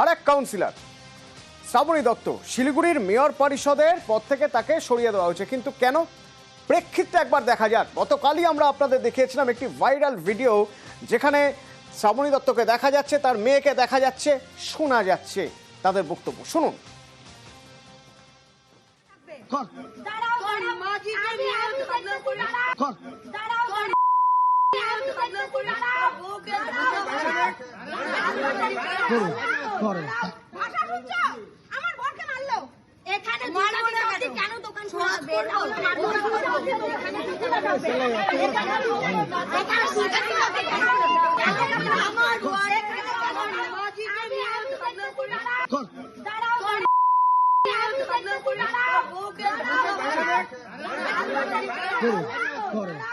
আর এক কাউন্সিলর শ্রাবণী দত্ত। শিলিগুড়ির মেয়র পরিষদের পদ থেকে তাকে সরিয়ে দেওয়া হয়েছে। কিন্তু কেন? প্রেক্ষিতটা একবার দেখা যাক। গতকালই আমরা আপনাদের দেখিয়েছিলাম একটি ভাইরাল ভিডিও যেখানে শ্রাবণী দত্তকে দেখা যাচ্ছে তার মেয়েকে দেখা যাচ্ছে শোনা যাচ্ছে তাদের বক্তব্য। শুনুন। কর আমার খোলা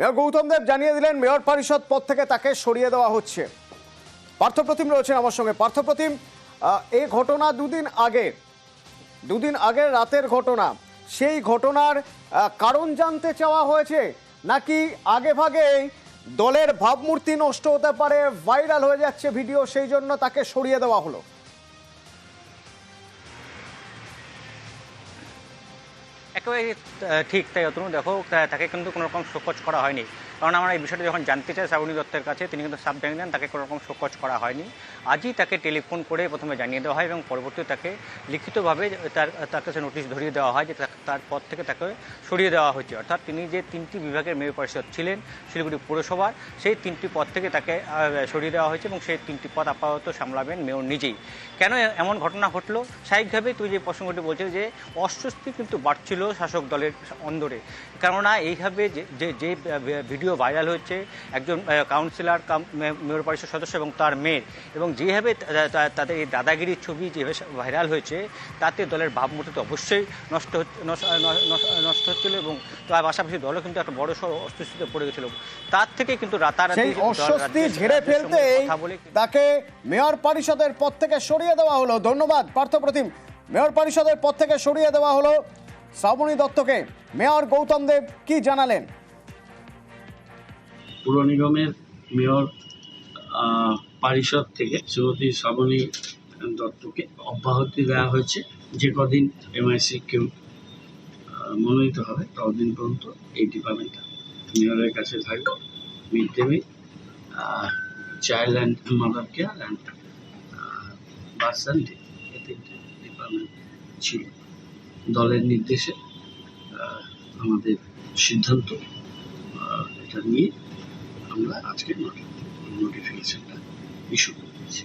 মেয়র গৌতম দেব জানিয়ে দিলেন, মেয়র পরিষদ পদ থেকে তাকে সরিয়ে দেওয়া হচ্ছে। পার্থপ্রতিম রয়েছেন আমার সঙ্গে। পার্থপ্রতিম এই ঘটনা দুদিন আগে, দুদিন আগের রাতের ঘটনা। সেই ঘটনার কারণ জানতে চাওয়া হয়েছে, নাকি আগে ভাগেই দলের ভাবমূর্তি নষ্ট হতে পারে, ভাইরাল হয়ে যাচ্ছে ভিডিও, সেই জন্য তাকে সরিয়ে দেওয়া হলো। একেবারে ঠিক তাই অতনু দেখো তাকে কিন্তু কোনো রকম শোকজ করা হয়নি। কারণ আমরা এই বিষয়টা যখন জানতে চাই শ্রাবণী দত্তের কাছে, তিনি কিন্তু সাব জানিয়ে দেন, তাকে কোনো রকম শোকজ করা হয়নি। আজই তাকে টেলিফোন করে প্রথমে জানিয়ে দেওয়া হয় এবং পরবর্তীতে তাকে লিখিতভাবে তার তার কাছে নোটিশ ধরিয়ে দেওয়া হয় যে তার পদ থেকে তাকে সরিয়ে দেওয়া হয়েছে। অর্থাৎ তিনি যে তিনটি বিভাগের মেয়র পরিষদ ছিলেন, শিলিগুড়ি পৌরসভার, সেই তিনটি পদ থেকে তাকে সরিয়ে দেওয়া হয়েছে এবং সেই তিনটি পদ আপাতত সামলাবেন মেয়র নিজেই। কেন এমন ঘটনা ঘটলো? স্বাভাবিকভাবেই তুই যে প্রসঙ্গটি বলছিস যে অস্বস্তি কিন্তু বাড়ছিল শাসক দলের অন্দরে। কেননা এইভাবে যে, যে- যে ভিডিও ভাইরাল হয়েছে। একজন কাউন্সিলর কাম মেয়র পরিষদ সদস্য এবং তার মেয়ের এবং যেভাবে তাদের এই দাদাগিরির ছবি যেভাবে ভাইরাল হয়েছে তাতে দলের ভাবমূর্তি তো অবশ্যই নষ্ট নষ্ট হচ্ছিল এবং তার পাশাপাশি দলও কিন্তু একটা বড় সড় অস্বস্তিতে পড়ে গেছিল। তার থেকে কিন্তু রাতারাতি অস্বস্তি ঝেড়ে বলে তাকে মেয়র পরিষদের পদ থেকে সরিয়ে দেওয়া হলো। ধন্যবাদ পার্থপ্রতিম মেয়র পরিষদের পদ থেকে সরিয়ে দেওয়া হলো শ্রাবণী দত্তকে। মেয়র গৌতম দেব কি জানালেন? পুর নিগমের মেয়র পরিষদ থেকে শ্রীমতী শ্রাবণী দত্তকে অব্যাহতি দেওয়া হয়েছে। যে কদিন এমআইসি কেউ মনোনীত হবে, ততদিন পর্যন্ত এই ডিপার্টমেন্টটা মেয়রের কাছে থাকবে। Mid day meal child and mother care and bus and তিনটে ডিপার্টমেন্ট ছিল। দলের নির্দেশে আমাদের সিদ্ধান্ত এটা নিয়ে আমরা আজকে নোটিফিকেশনটা ইস্যু করেছি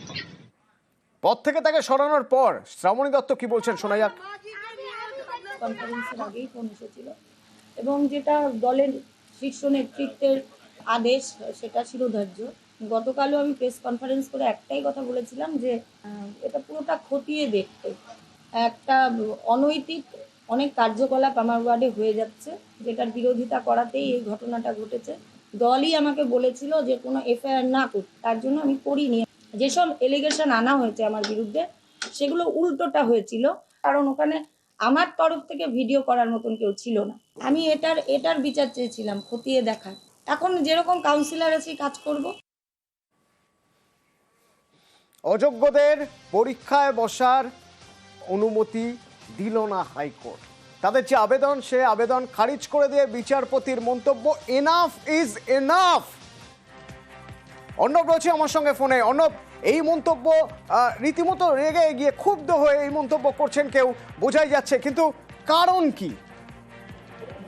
পদ থেকে তাকে সরানোর পর শ্রাবণী দত্ত কি বলছেন শোনা যাক কনফারেন্সের আগেই ফোন এসেছিল। এবং যেটা দলের শীর্ষ নেতৃত্বের আদেশ সেটা শিরোধার্য। গতকালও আমি প্রেস কনফারেন্স করে একটাই কথা বলেছিলাম যে এটা পুরোটা খতিয়ে দেখতে। একটা অনৈতিক অনেক কার্যকলাপ আমার ওয়ার্ডে হয়ে যাচ্ছে, যেটার বিরোধিতা করাতেই এই ঘটনাটা ঘটেছে। দলই আমাকে বলেছিল যে কোনো এফআইআর না করতে, তার জন্য আমি করিনি। যেসব এলিগেশন আনা হয়েছে আমার বিরুদ্ধে, সেগুলো উল্টোটা হয়েছিল, কারণ ওখানে আমার তরফ থেকে ভিডিও করার মতন কেউ ছিল না। আমি এটার এটার বিচার চেয়েছিলাম, খতিয়ে দেখার। এখন যেরকম কাউন্সিলর আছি কাজ করব। অযোগ্যদের পরীক্ষায় বসার অনুমতি দিল না হাইকোর্ট। তাদের যে আবেদন, সে আবেদন খারিজ করে দিয়ে বিচারপতির মন্তব্য এনাফ ইজ এনাফ অর্ণব রয়েছে আমার সঙ্গে ফোনে। অর্ণব, এই মন্তব্য রীতিমতো রেগে গিয়ে ক্ষুব্ধ হয়ে এই মন্তব্য করছেন কেউ, বোঝাই যাচ্ছে। কিন্তু কারণ কি?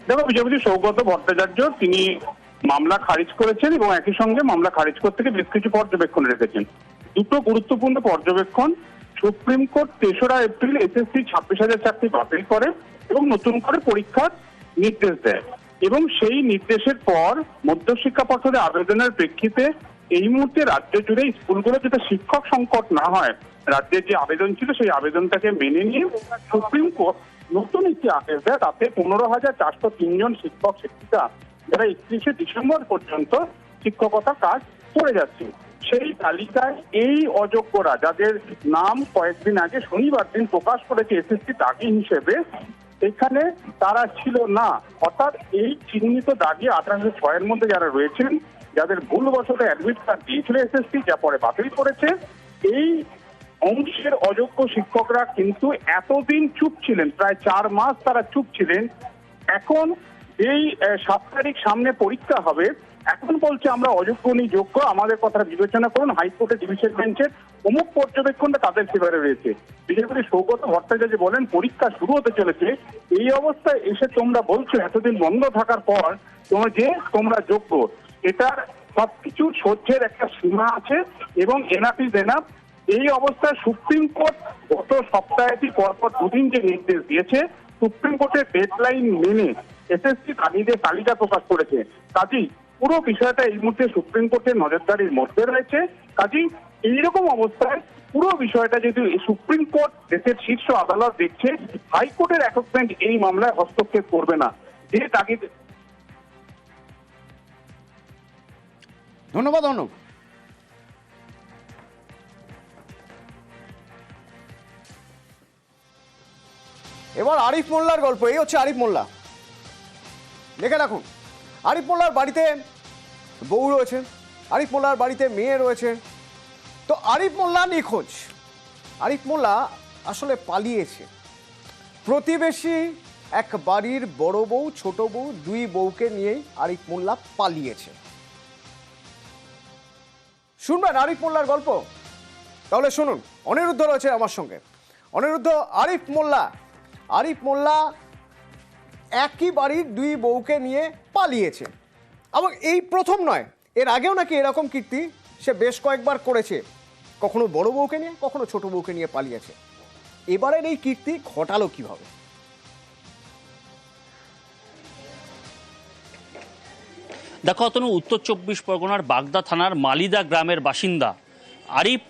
দেখো, বিচারপতি সৌগত ভট্টাচার্য, তিনি মামলা খারিজ করেছেন এবং একই সঙ্গে মামলা খারিজ করতে গিয়ে বেশ কিছু পর্যবেক্ষণ রেখেছেন। দুটো গুরুত্বপূর্ণ পর্যবেক্ষণ সুপ্রিম কোর্ট তেসরা এপ্রিল এসএসসি ছাব্বিশ হাজার চাকরি বাতিল করে এবং নতুন করে পরীক্ষার নির্দেশ দেয়। এবং সেই নির্দেশের পর মধ্যশিক্ষা পর্ষদের আবেদনের প্রেক্ষিতে এই মুহূর্তে রাজ্য জুড়ে স্কুলগুলো যাতে শিক্ষক সংকট না হয়, রাজ্যের যে আবেদন ছিল সেই আবেদনটাকে মেনে নিয়ে সুপ্রিম কোর্ট নতুন একটি আদেশ দেয় তাতে পনেরো হাজার চারশো তিনজন শিক্ষক শিক্ষিকা যারা একত্রিশে ডিসেম্বর পর্যন্ত শিক্ষকতা কাজ করে যাচ্ছে সেই তালিকায় এই অযোগ্যরা, যাদের নাম কয়েকদিন আগে শনিবার দিন প্রকাশ করেছে এসএসসি দাগি হিসেবে, এখানে তারা ছিল না। অর্থাৎ এই চিহ্নিত দাগি আঠারোশো ছয়ের মধ্যে যারা রয়েছেন, যাদের ভুলবশত অ্যাডমিট কার্ড দিয়েছিল এসএসসি, যা পরে বাতিল করেছে, এই অংশের অযোগ্য শিক্ষকরা কিন্তু এতদিন চুপ ছিলেন, প্রায় চার মাস তারা চুপ ছিলেন। এখন এই সাত তারিখ সামনে পরীক্ষা হবে এখন বলছে, আমরা অযোগ্য নি, যোগ্য, আমাদের কথা বিবেচনা করুন হাইকোর্টের ডিভিশন বেঞ্চের অমুক পর্যবেক্ষণটা তাদের ফেভারে রয়েছে। বিচারপতি সৌগত ভট্টাচার্য বলেন, পরীক্ষা শুরু হতে চলেছে, এই অবস্থায় এসে তোমরা বলছো, এতদিন বন্ধ থাকার পর তোমরা যে তোমরা যোগ্য, এটার সবকিছু সহ্যের একটা সীমা আছে এবং এনাফ ইজ এই অবস্থায় সুপ্রিম কোর্ট গত সপ্তাহটি পরপর দুদিন যে নির্দেশ দিয়েছে, সুপ্রিম কোর্টের ডেডলাইন মেনে এসএসসি তালিকা প্রকাশ করেছে। কাজী পুরো বিষয়টা এই মুহূর্তে সুপ্রিম কোর্টের নজরদারির মধ্যে রয়েছে। কাজী এইরকম অবস্থায় পুরো বিষয়টা যদি সুপ্রিম কোর্ট দেশের শীর্ষ আদালত দেখছে, হাইকোর্টের একক বেঞ্চ এই মামলায় হস্তক্ষেপ করবে না। যে তাগিদ ধন্যবাদ, অর্ণব। এবার আরিফ মোল্লার গল্প, এই হচ্ছে আরিফ মোল্লা। দেখে রাখুন। আরিফ মোল্লার বাড়িতে বউ রয়েছে আরিফ মোল্লার বাড়িতে মেয়ে রয়েছে। তো আরিফ মোল্লা নিখোঁজ। আরিফ মোল্লা আসলে পালিয়েছে। প্রতিবেশী এক বাড়ির বড় বউ, ছোট বউ, দুই বউকে নিয়েই আরিফ মোল্লা পালিয়েছে। শুনবেন আরিফ মোল্লার গল্প? তাহলে শুনুন। অনিরুদ্ধ রয়েছে আমার সঙ্গে। অনিরুদ্ধ আরিফ মোল্লা আরিফ মোল্লা একই বাড়ির দুই বউকে নিয়ে পালিয়েছে। এবং এই প্রথম নয়, এর আগেও নাকি এরকম কীর্তি সে বেশ কয়েকবার করেছে। কখনো বড় বউকে নিয়ে, কখনো ছোট বউকে নিয়ে পালিয়েছে। এবারের এই কীর্তি ঘটালো কীভাবে? দেখো, অতনু, উত্তর চব্বিশ পরগনার বাগদা থানার মালিদা গ্রামের বাসিন্দা আরিফ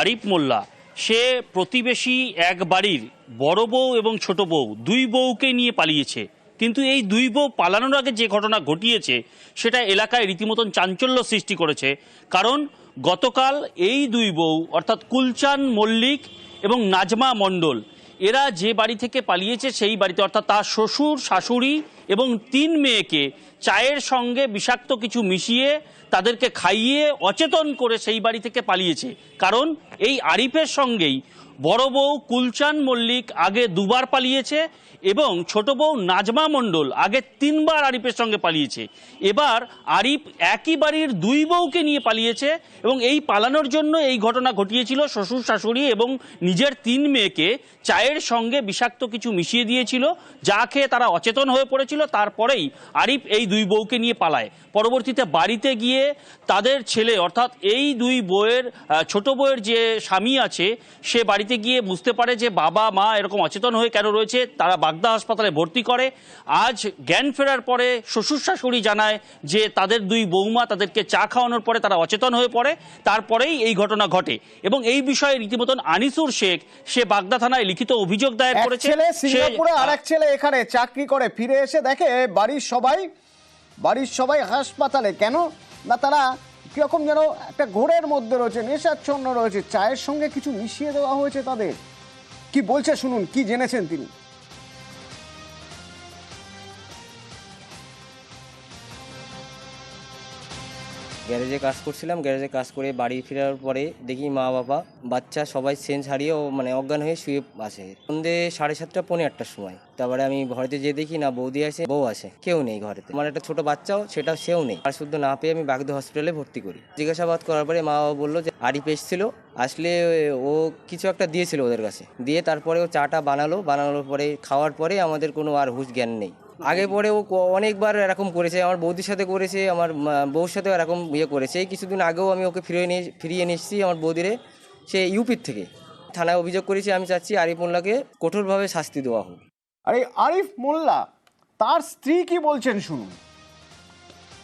আরিফ মোল্লা। সে প্রতিবেশী এক বাড়ির বড় বউ এবং ছোট বউ, দুই বউকে নিয়ে পালিয়েছে। কিন্তু এই দুই বউ পালানোর আগে যে ঘটনা ঘটিয়েছে, সেটা এলাকায় রীতিমতন চাঞ্চল্য সৃষ্টি করেছে। কারণ গতকাল এই দুই বউ, অর্থাৎ কুলচান মল্লিক এবং নাজমা মণ্ডল, এরা যে বাড়ি থেকে পালিয়েছে সেই বাড়িতে, অর্থাৎ তার শ্বশুর, শাশুড়ি এবং তিন মেয়েকে চায়ের সঙ্গে বিষাক্ত কিছু মিশিয়ে তাদেরকে খাইয়ে অচেতন করে সেই বাড়ি থেকে পালিয়েছে। কারণ এই আরিফের সঙ্গেই বড় বউ কুলচান মল্লিক আগে দুবার পালিয়েছে এবং ছোট বউ নাজমা মণ্ডল আগে তিনবার আরিফের সঙ্গে পালিয়েছে। এবার আরিফ একই বাড়ির দুই বউকে নিয়ে পালিয়েছে এবং এই পালানোর জন্য এই ঘটনা ঘটিয়েছিল শ্বশুর শাশুড়ি এবং নিজের তিন মেয়েকে চায়ের সঙ্গে বিষাক্ত কিছু মিশিয়ে দিয়েছিল, যা খেয়ে তারা অচেতন হয়ে পড়েছিল। তারপরেই আরিফ এই দুই বউকে নিয়ে পালায়। পরবর্তীতে বাড়িতে গিয়ে তাদের ছেলে অর্থাৎ এই দুই বউয়ের ছোট বউয়ের যে স্বামী আছে সে বাড়িতে গিয়ে বুঝতে পারে যে বাবা মা এরকম অচেতন হয়ে কেন রয়েছে তারা বাগদা হাসপাতালে ভর্তি করে। আজ জ্ঞান ফেরার পরে শ্বশুর শাশুড়ি জানায় যে তাদের দুই বৌমা তাদেরকে চা খাওয়ানোর পরে তারা অচেতন হয়ে পড়ে তারপরেই এই ঘটনা ঘটে। এবং এই বিষয়ে রীতিমতন আনিসুর শেখ সে বাগদা থানায় লিখিত অভিযোগ দায়ের করেছে। ছেলে সিঙ্গাপুরে আর এক ছেলে এখানে চাকরি করে ফিরে এসে দেখে বাড়ির সবাই বাড়ির সবাই হাসপাতালে। কেন? না, তারা কীরকম যেন একটা ঘোরের মধ্যে রয়েছে, নেশাচ্ছন্ন রয়েছে, চায়ের সঙ্গে কিছু মিশিয়ে দেওয়া হয়েছে তাদের। কি বলছে শুনুন, কি জেনেছেন তিনি? গ্যারেজে কাজ করছিলাম, গ্যারেজে কাজ করে বাড়ি ফেরার পরে দেখি মা বাবা, বাচ্চা সবাই সেন্স হারিয়ে ও মানে অজ্ঞান হয়ে শুয়ে আসে সন্ধে সাড়ে সাতটা, পৌনে আটটার সময়। তারপরে আমি ঘরেতে যেয়ে দেখি, না, বৌদি আছে, বউ আছে, কেউ নেই ঘরেতে। আমার একটা ছোট বাচ্চাও, সেটা সেও নেই। আর শুদ্ধ না পেয়ে আমি বাগদা হসপিটালে ভর্তি করি। জিজ্ঞাসাবাদ করার পরে মা বাবা বলল যে, আরিফ এসেছিল, আসলে ও কিছু একটা দিয়েছিল ওদের কাছে। দিয়ে তারপরে ও চাটা বানালো, বানানোর পরে, খাওয়ার পরে আমাদের কোনো আর হুশ জ্ঞান নেই। আগে পরে ও ক- অনেকবার এরকম করেছে আমার বৌদির সাথে করেছে আমার বউর সাথেও এরকম ইয়ে করেছে। এই কিছুদিন আগেও আমি ওকে ফিরিয়ে নিয়ে ফিরিয়ে নিয়ে এসেছি আমার বৌদিরে সে ইউপির থেকে। থানায় অভিযোগ করেছি আমি চাচ্ছি আরিফ মোল্লাকে কঠোরভাবে শাস্তি দেওয়া হোক। আরে আরিফ মোল্লা তার স্ত্রী কি বলছেন শুনুন।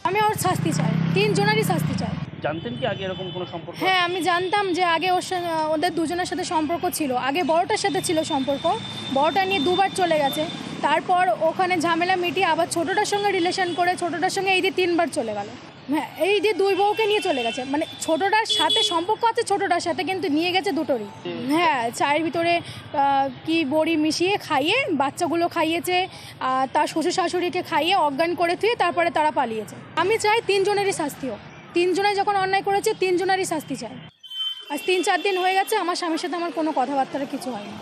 আমি ওর শাস্তি চাই তিনজনেরই শাস্তি চাই। জানতেন কি আগে এরকম কোনো সম্পর্ক? হ্যাঁ আমি জানতাম যে আগে ওর ওদের দুজনের সাথে সম্পর্ক ছিল আগে বড়টার সাথে ছিল সম্পর্ক বড়টা নিয়ে দুবার চলে গেছে। তারপর ওখানে ঝামেলা মিটিয়ে আবার ছোটোটার সঙ্গে রিলেশন করে ছোটোটার সঙ্গে এই দিয়ে তিনবার চলে গেল। হ্যাঁ এই যে দুই বউকে নিয়ে চলে গেছে। মানে ছোটোটার সাথে সম্পর্ক আছে, ছোটোটার সাথে কিন্তু নিয়ে গেছে দুটোরই। হ্যাঁ চায়ের ভিতরে কি বড়ি মিশিয়ে খাইয়ে, বাচ্চাগুলো খাইয়েছে, আর তার শ্বশুর শাশুড়িকে খাইয়ে অজ্ঞান করে থুয়ে তারপরে তারা পালিয়েছে। আমি চাই তিনজনেরই শাস্তি হোক। তিনজনাই যখন অন্যায় করেছে, তিনজনেরই শাস্তি চাই। আজ তিন চার দিন হয়ে গেছে, আমার স্বামীর সাথে আমার কোনো কথাবার্তার কিছু হয়নি।